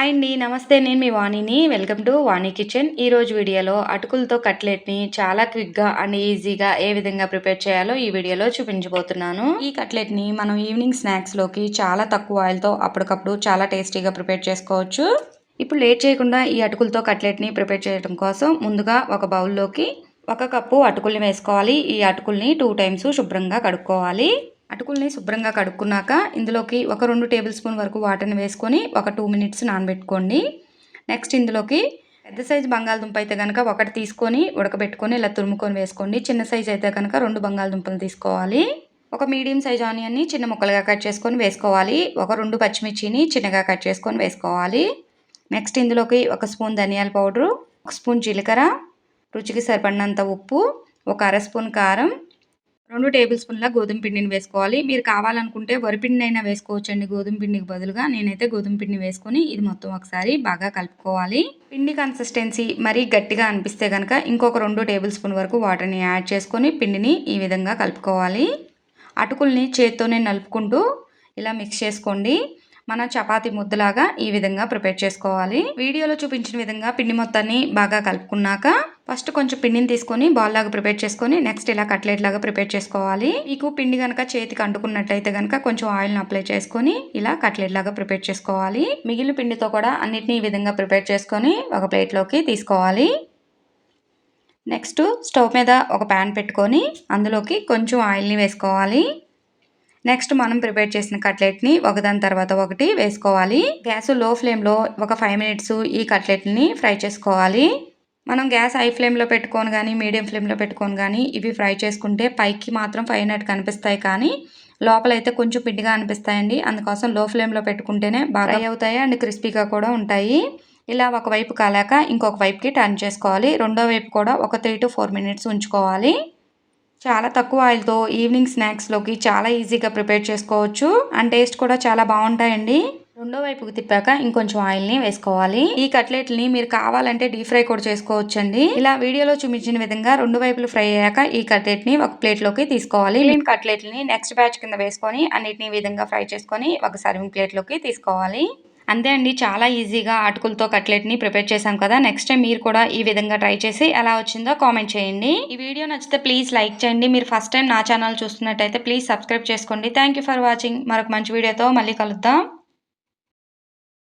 Hi అండి నమస్తే నేను మీ వాణిని. వెల్కమ్ టు వాణి కిచెన్ ఈ రోజు వీడియోలో అటుకులతో కట్లెట్ని చాలా క్విక్గా అండ్ ఈజీగా ఏ విధంగా ప్రిపేర్ చేయాలో ఈ వీడియోలో చూపించబోతున్నాను. ఈ కట్లెట్ని మనం ఈవినింగ్ స్నాక్స్లోకి చాలా తక్కువ ఆయిల్తో అప్పటికప్పుడు చాలా టేస్టీగా ప్రిపేర్ చేసుకోవచ్చు. ఇప్పుడు లేట్ చేయకుండా ఈ అటుకులతో కట్లెట్ని ప్రిపేర్ చేయడం కోసం ముందుగా ఒక బౌల్లోకి ఒక కప్పు అటుకుల్ని వేసుకోవాలి. ఈ అటుకుల్ని టూ టైమ్స్ శుభ్రంగా కడుక్కోవాలి. అటుకుల్ని శుభ్రంగా కడుక్కున్నాక ఇందులోకి ఒక రెండు టేబుల్ స్పూన్ వరకు వాటర్ని వేసుకొని ఒక టూ మినిట్స్ నానబెట్టుకోండి. నెక్స్ట్ ఇందులోకి పెద్ద సైజు బంగాళదుంప అయితే కనుక ఒకటి తీసుకొని ఉడకబెట్టుకొని ఇలా తురుముకొని వేసుకోండి. చిన్న సైజు అయితే కనుక రెండు బంగాళదుంపలు తీసుకోవాలి. ఒక మీడియం సైజ్ ఆనియన్ని చిన్న ముక్కలుగా కట్ చేసుకొని వేసుకోవాలి. ఒక రెండు పచ్చిమిర్చిని చిన్నగా కట్ చేసుకొని వేసుకోవాలి. నెక్స్ట్ ఇందులోకి ఒక స్పూన్ ధనియాల పౌడరు ఒక స్పూన్ జీలకర్ర రుచికి సరిపడినంత ఉప్పు ఒక అర స్పూన్ కారం రెండు టేబుల్ స్పూన్ల గోధుమ పిండిని వేసుకోవాలి. మీరు కావాలనుకుంటే వరిపిండిని అయినా వేసుకోవచ్చండి గోధుమ పిండికి బదులుగా. నేనైతే గోధుమ పిండిని వేసుకొని ఇది మొత్తం ఒకసారి బాగా కలుపుకోవాలి. పిండి కన్సిస్టెన్సీ మరీ గట్టిగా అనిపిస్తే కనుక ఇంకొక రెండు టేబుల్ స్పూన్ వరకు వాటర్ని యాడ్ చేసుకొని పిండిని ఈ విధంగా కలుపుకోవాలి. అటుకుల్ని చేత్తోనే నలుపుకుంటూ ఇలా మిక్స్ చేసుకోండి. మన చపాతీ ముద్దలాగా ఈ విధంగా ప్రిపేర్ చేసుకోవాలి. వీడియోలో చూపించిన విధంగా పిండి మొత్తాన్ని బాగా కలుపుకున్నాక ఫస్ట్ కొంచెం పిండిని తీసుకొని బాల్ లాగా ప్రిపేర్ చేసుకొని నెక్స్ట్ ఇలా కట్లెట్ లాగా ప్రిపేర్ చేసుకోవాలి. మీకు పిండి కనుక చేతికి అంటుకున్నట్టయితే కనుక కొంచెం ఆయిల్ని అప్లై చేసుకొని ఇలా కట్లెట్ లాగా ప్రిపేర్ చేసుకోవాలి. మిగిలిన పిండితో కూడా అన్నిటినీ ఈ విధంగా ప్రిపేర్ చేసుకొని ఒక ప్లేట్లోకి తీసుకోవాలి. నెక్స్ట్ స్టవ్ మీద ఒక ప్యాన్ పెట్టుకొని అందులోకి కొంచెం ఆయిల్ని వేసుకోవాలి. నెక్స్ట్ మనం ప్రిపేర్ చేసిన కట్లెట్ని ఒకదాని తర్వాత ఒకటి వేసుకోవాలి. గ్యాస్లో ఫ్లేమ్లో ఒక ఫైవ్ మినిట్స్ ఈ కట్లెట్ని ఫ్రై చేసుకోవాలి. మనం గ్యాస్ హై ఫ్లేమ్లో పెట్టుకొని కానీ మీడియం ఫ్లేమ్లో పెట్టుకొని కానీ ఇవి ఫ్రై చేసుకుంటే పైకి మాత్రం ఫ్రై అయినట్టు కనిపిస్తాయి కానీ లోపలైతే కొంచెం పిండిగా అనిపిస్తాయండి. అందుకోసం లో ఫ్లేమ్లో పెట్టుకుంటేనే బాగా ఫ్రై అవుతాయి అండ్ క్రిస్పీగా కూడా ఉంటాయి. ఇలా ఒకవైపు కాలాక ఇంకొక వైపుకి టర్న్ చేసుకోవాలి. రెండో వైపు కూడా ఒక త్రీ టు ఫోర్ మినిట్స్ ఉంచుకోవాలి. చాలా తక్కువ ఆయిల్తో ఈవినింగ్ స్నాక్స్లోకి చాలా ఈజీగా ప్రిపేర్ చేసుకోవచ్చు. అండ్ టేస్ట్ కూడా చాలా బాగుంటాయండి. రెండో వైపుకి తిప్పాక ఇంకొంచెం ఆయిల్ని వేసుకోవాలి. ఈ కట్లెట్ని మీరు కావాలంటే డీప్ ఫ్రై కూడా చేసుకోవచ్చండి. ఇలా వీడియోలో చూపించిన విధంగా రెండు వైపులు ఫ్రై అయ్యాక ఈ కట్లెట్ని ఒక ప్లేట్లోకి తీసుకోవాలి. నేను కట్లెట్ని నెక్స్ట్ బ్యాచ్ కింద వేసుకొని అన్నిటిని విధంగా ఫ్రై చేసుకొని ఒక సర్వింగ్ ప్లేట్లోకి తీసుకోవాలి. అంతే అండి చాలా ఈజీగా అటుకులతో కట్లెట్ని ప్రిపేర్ చేశాం కదా. నెక్స్ట్ టైం మీరు కూడా ఈ విధంగా ట్రై చేసి ఎలా వచ్చిందో కామెంట్ చేయండి. ఈ వీడియో నచ్చితే ప్లీజ్ లైక్ చేయండి. మీరు ఫస్ట్ టైం నా ఛానల్ చూస్తున్నట్టయితే ప్లీజ్ సబ్స్క్రైబ్ చేసుకోండి. థ్యాంక్ ఫర్ వాచింగ్ మరొక మంచి వీడియోతో మళ్ళీ కలుద్దాం.